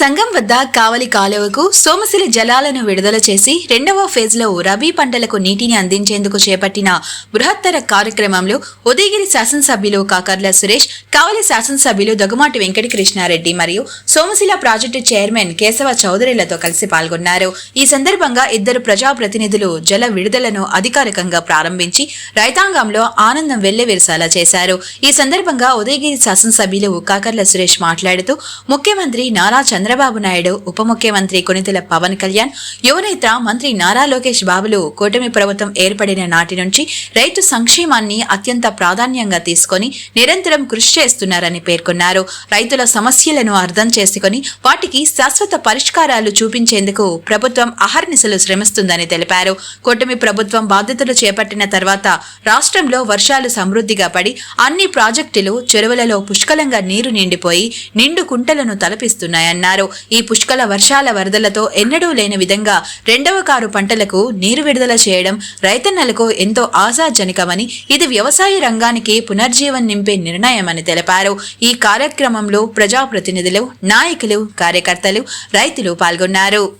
సంఘం వద్ద కావలి కాలువకు సోమశిల జలాలను విడుదల చేసి రెండవ ఫేజ్లో రబీ పంటలకు నీటిని అందించేందుకు చేపట్టిన బృహత్తర కార్యక్రమంలో ఉదయగిరి శాసనసభ్యులు కాకర్ల సురేష్ కావలి శాసనసభ్యులు దగుమాటి వెంకట కృష్ణారెడ్డి మరియు సోమశిల ప్రాజెక్టు చైర్మన్ కేశవ చౌదరిలతో కలిసి పాల్గొన్నారు. ఈ సందర్భంగా ఇద్దరు ప్రజాప్రతినిధులు జల విడుదలను అధికారికంగా ప్రారంభించి రైతాంగంలో ఆనందం వెల్లివిరసాలా చేశారు. ఈ సందర్భంగా ఉదయగిరి శాసనసభ్యులు కాకర్ల సురేష్ మాట్లాడుతూ ముఖ్యమంత్రి నారా చంద్ర చంద్రబాబు నాయుడు ఉప ముఖ్యమంత్రి కొనితెల పవన్ కళ్యాణ్ యువనేత మంత్రి నారా లోకేష్ బాబులు కూటమి ప్రభుత్వం ఏర్పడిన నాటి నుంచి రైతు సంక్షేమాన్ని అత్యంత ప్రాధాన్యంగా తీసుకొని నిరంతరం కృషి చేస్తున్నారని పేర్కొన్నారు. రైతుల సమస్యలను అర్థం చేసుకుని వాటికి శాశ్వత పరిష్కారాలు చూపించేందుకు ప్రభుత్వం అహర్నిశలు శ్రమిస్తుందని తెలిపారు. కూటమి ప్రభుత్వం బాధ్యతలు చేపట్టిన తర్వాత రాష్ట్రంలో వర్షాలు సమృద్ధిగా పడి అన్ని ప్రాజెక్టులు చెరువులలో పుష్కలంగా నీరు నిండిపోయి నిండు కుంటలను తలపిస్తున్నాయన్నారు. ఈ పుష్కల వర్షాల వరదలతో ఎన్నడూ లేని విధంగా రెండవ కారు పంటలకు నీరు విడుదల చేయడం రైతన్నలకు ఎంతో ఆశాజనకమని ఇది వ్యవసాయ రంగానికి పునర్జీవం నింపే నిర్ణయమని తెలిపారు. ఈ కార్యక్రమంలో ప్రజాప్రతినిధులు నాయకులు కార్యకర్తలు రైతులు పాల్గొన్నారు.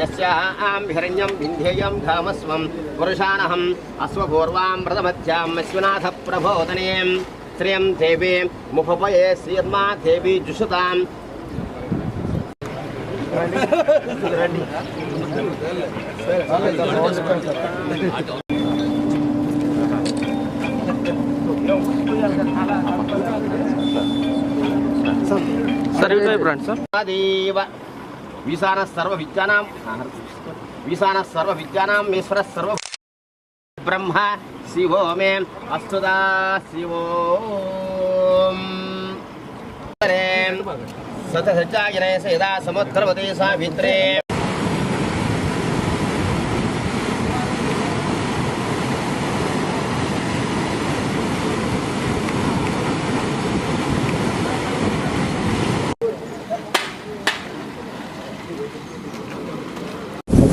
యస్యాం హిరణ్యం వింధ్యేయం పురుషానహం అశ్వపూర్వాం వ్రతమధ్యాం అశ్వనాథ ప్రబోధనేం శ్రియం దేవీ ముఖపయే శ్రీర్మా దేవీ జుషతాం సార్ ఇటు సార్ దేవ వీసాన సర్వ విద్యానాం వీసాన సర్వ విద్యానాం ఈశ్వర సర్వ బ్రహ్మ శివో మే అస్తుదా శివో సత సజ్జాయనే సేదా సావిత్రే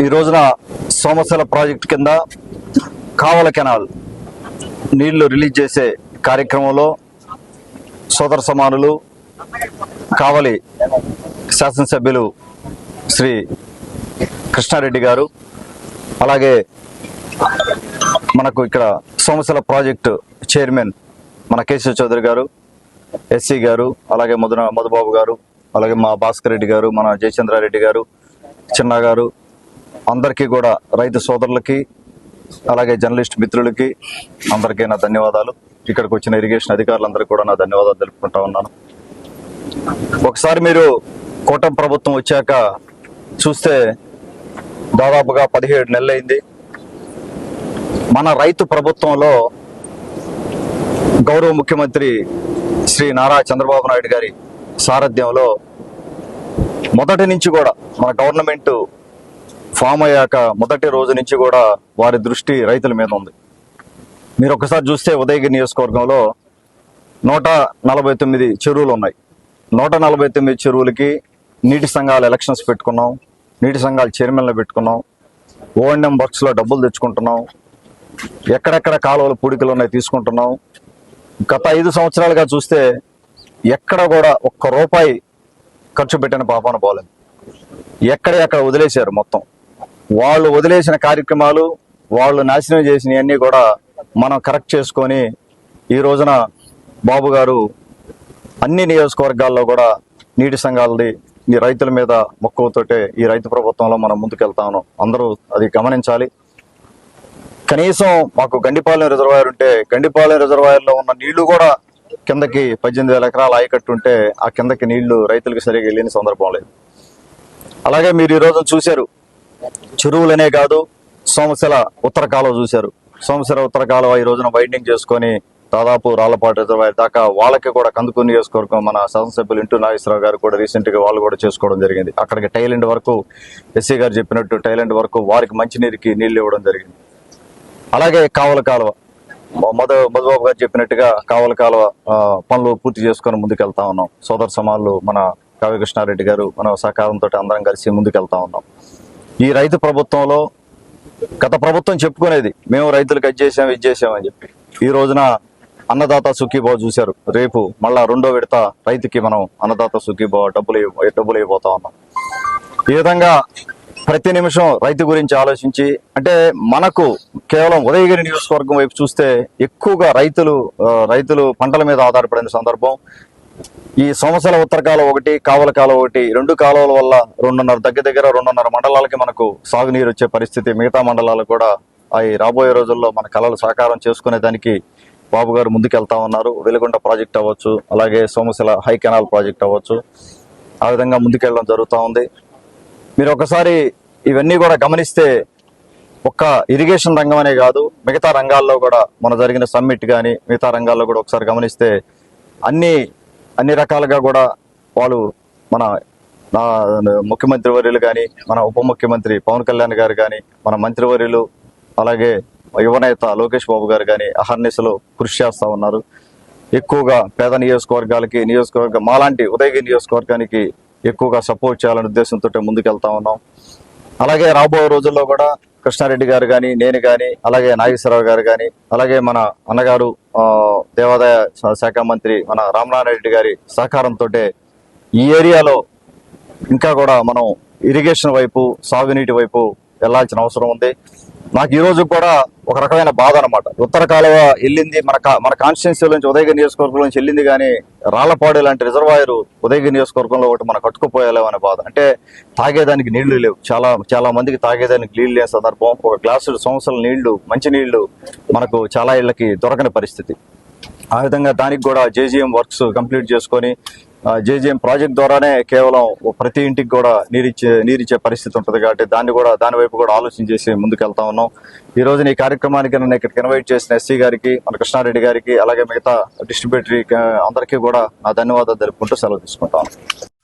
ఈ రోజున సోమశల ప్రాజెక్ట్ కింద కావల కెనాల్ నీళ్ళు రిలీజ్ చేసే కార్యక్రమంలో సోదర సమానులు కావలి శాసనసభ్యులు శ్రీ కృష్ణారెడ్డి గారు అలాగే మనకు ఇక్కడ సోమశల ప్రాజెక్టు చైర్మన్ మన కేశవ చౌదరి గారు ఎస్సీ గారు అలాగే మధున మధుబాబు గారు అలాగే మా భాస్కర్ రెడ్డి గారు మన జయచంద్రారెడ్డి గారు చిన్న గారు అందరికీ కూడా రైతు సోదరులకి అలాగే జర్నలిస్ట్ మిత్రులకి అందరికీ నా ధన్యవాదాలు. ఇక్కడికి వచ్చిన ఇరిగేషన్ అధికారులందరికీ కూడా నా ధన్యవాదాలు తెలుపుకుంటా ఉన్నాను. ఒకసారి మీరు కూటమి ప్రభుత్వం వచ్చాక చూస్తే దాదాపుగా పదిహేడు నెలలైంది. మన రైతు ప్రభుత్వంలో గౌరవ ముఖ్యమంత్రి శ్రీ నారా చంద్రబాబు నాయుడు గారి సారథ్యంలో మొదటి నుంచి కూడా మన గవర్నమెంట్ ఫామ్ అయ్యాక మొదటి రోజు నుంచి కూడా వారి దృష్టి రైతుల మీద ఉంది. మీరు ఒకసారి చూస్తే ఉదయగిరి నియోజకవర్గంలో నూట నలభై తొమ్మిది చెరువులు ఉన్నాయి. నూట నలభై తొమ్మిది చెరువులకి నీటి సంఘాల ఎలక్షన్స్ పెట్టుకున్నాం. నీటి సంఘాలు చైర్మన్లు పెట్టుకున్నాం. ఓఎన్ఎం వర్క్స్లో డబ్బులు తెచ్చుకుంటున్నాం. ఎక్కడెక్కడ కాలువలు పూడికలు ఉన్నాయి తీసుకుంటున్నాం. గత ఐదు సంవత్సరాలుగా చూస్తే ఎక్కడ కూడా ఒక్క రూపాయి ఖర్చు పెట్టిన పాపాన పోలేదు. ఎక్కడ ఎక్కడ వదిలేశారు మొత్తం. వాళ్ళు వదిలేసిన కార్యక్రమాలు వాళ్ళు నాశనం చేసినవన్నీ కూడా మనం కరెక్ట్ చేసుకొని ఈ రోజున బాబు గారు అన్ని నియోజకవర్గాల్లో కూడా నీటి సంఘాలది ఈ రైతుల మీద మక్కువతోటే ఈ రైతు ప్రభుత్వంలో మనం ముందుకెళ్తా ఉన్నాం. అందరూ అది గమనించాలి. కనీసం మాకు గండిపాలెం రిజర్వాయర్ ఉంటే గండిపాలెం రిజర్వాయర్లో ఉన్న నీళ్ళు కూడా కిందకి పద్దెనిమిది వేల ఎకరాలు ఆయకట్టు ఉంటే ఆ కిందకి నీళ్ళు రైతులకు సరిగా వెళ్ళిన సందర్భం లేదు. అలాగే మీరు ఈరోజు చూశారు చెరువులనే కాదు సోమశిల ఉత్తర కాలువ చూశారు. సోమశిల ఉత్తర కాలువ ఈ రోజున వైండింగ్ చేసుకొని దాదాపు రాళ్ళపాటు రిజర్వాయర్ దాకా వాళ్ళకి కూడా కందుకుని చేసుకోవడం మన శాసనసభ్యులు ఇంటూ నాగేశ్వరరావు గారు కూడా రీసెంట్గా వాళ్ళు కూడా చేసుకోవడం జరిగింది. అక్కడికి టైలెండ్ వరకు ఎస్సీ గారు చెప్పినట్టు టైలెండ్ వరకు వారికి మంచినీరుకి నీళ్ళు ఇవ్వడం జరిగింది. అలాగే కావల కాలువ. మధు మధుబాబు గారు చెప్పినట్టుగా కావల కాలువ పనులు పూర్తి చేసుకొని ముందుకెళ్తా ఉన్నాం. సోదర సమాన్లు మన కావ్యకృష్ణారెడ్డి గారు మన సహకారంతో అందరం కలిసి ముందుకెళ్తా ఉన్నాం. ఈ రైతు ప్రభుత్వంలో గత ప్రభుత్వం చెప్పుకునేది మేము రైతులకు అది చేసాం ఇది చేసాం అని చెప్పి. ఈ రోజున అన్నదాత సుఖీభావ చూశారు. రేపు మళ్ళా రెండో విడత రైతుకి మనం అన్నదాత సుఖీభావ డబ్బులు డబ్బులు ఇవ్వబోతా ఉన్నాం. ఈ విధంగా ప్రతి నిమిషం రైతు గురించి ఆలోచించి అంటే మనకు కేవలం ఉదయగిరి నియోజకవర్గం వైపు చూస్తే ఎక్కువగా రైతులు రైతులు పంటల మీద ఆధారపడిన సందర్భం ఈ సోమసల ఉత్తరకాల ఒకటి కావల కాలం ఒకటి రెండు కాలువల వల్ల రెండున్నర దగ్గర దగ్గర రెండున్నర మండలాలకి మనకు సాగునీరు వచ్చే పరిస్థితి మిగతా మండలాలకు కూడా అవి రాబోయే రోజుల్లో మన కళలు సాకారం చేసుకునే దానికి బాబు గారు ముందుకెళ్తా ఉన్నారు. వెలుగొండ ప్రాజెక్ట్ అవ్వచ్చు అలాగే సోమశిల హై కెనాల్ ప్రాజెక్ట్ అవ్వచ్చు. ఆ విధంగా ముందుకెళ్ళడం జరుగుతూ ఉంది. మీరు ఒకసారి ఇవన్నీ కూడా గమనిస్తే ఒక్క ఇరిగేషన్ రంగం అనే కాదు మిగతా రంగాల్లో కూడా మన జరిగిన సమ్మిట్ కానీ మిగతా రంగాల్లో కూడా ఒకసారి గమనిస్తే అన్ని అన్ని రకాలుగా కూడా వాళ్ళు మన ముఖ్యమంత్రి వర్యులు కానీ మన ఉప ముఖ్యమంత్రి పవన్ కళ్యాణ్ గారు కానీ మన మంత్రివర్యులు అలాగే యువనేత లోకేష్ బాబు గారు కానీ అహర్నిశలు కృషి చేస్తూ ఉన్నారు. ఎక్కువగా పేద నియోజకవర్గాలకి నియోజకవర్గ మాలాంటి ఉదయగిరి నియోజకవర్గానికి ఎక్కువగా సపోర్ట్ చేయాలనే ఉద్దేశంతో ముందుకెళ్తా ఉన్నాం. అలాగే రాబోయే రోజుల్లో కూడా కృష్ణారెడ్డి గారు కానీ నేను కానీ అలాగే నాగేశ్వరరావు గారు కానీ అలాగే మన అన్నగారు దేవాదాయ శాఖ మంత్రి మన రామనారాయణ గారి సహకారంతో ఈ ఏరియాలో ఇంకా కూడా మనం ఇరిగేషన్ వైపు సాగునీటి వైపు వెళ్ళాల్సిన అవసరం ఉంది. నాకు ఈ రోజు కూడా ఒక రకమైన బాధ అనమాట ఉత్తర కాలువ వెళ్ళింది మన కా- మన కాన్స్టిట్యున్సీ నుంచి ఉదయగిరి నియోజకవర్గం నుంచి వెళ్ళింది కానీ రాళ్ళపాడు లాంటి రిజర్వాయర్ ఉదయగిరి నియోజకవర్గంలో ఒకటి మనం కట్టుకుపోయాలేమో అనే బాధ. అంటే తాగేదానికి నీళ్ళు లేవు. చాలా చాలా మందికి తాగేదానికి నీళ్ళు లేని సందర్భం. ఒక గ్లాసు సంవత్సరాల నీళ్ళు మంచి నీళ్ళు మనకు చాలా ఇళ్ళకి దొరకని పరిస్థితి. ఆ విధంగా దానికి కూడా జేజీఎం వర్క్స్ కంప్లీట్ చేసుకొని జేజీఎం ప్రాజెక్ట్ ద్వారానే కేవలం ప్రతి ఇంటికి కూడా నీరిచ్చే నీరిచ్చే పరిస్థితి ఉంటుంది కాబట్టి దాన్ని కూడా దాని వైపు కూడా ఆలోచన చేసి ముందుకెళ్తా ఉన్నాం. ఈ రోజున ఈ కార్యక్రమానికి నన్ను ఇక్కడికి ఇన్వైట్ చేసిన ఎస్సీ గారికి మన కృష్ణారెడ్డి గారికి అలాగే మిగతా డిస్ట్రిబ్యూటరీ అందరికీ కూడా నా ధన్యవాదాలు తెలుపుకుంటూ సెలవు తీసుకుంటాను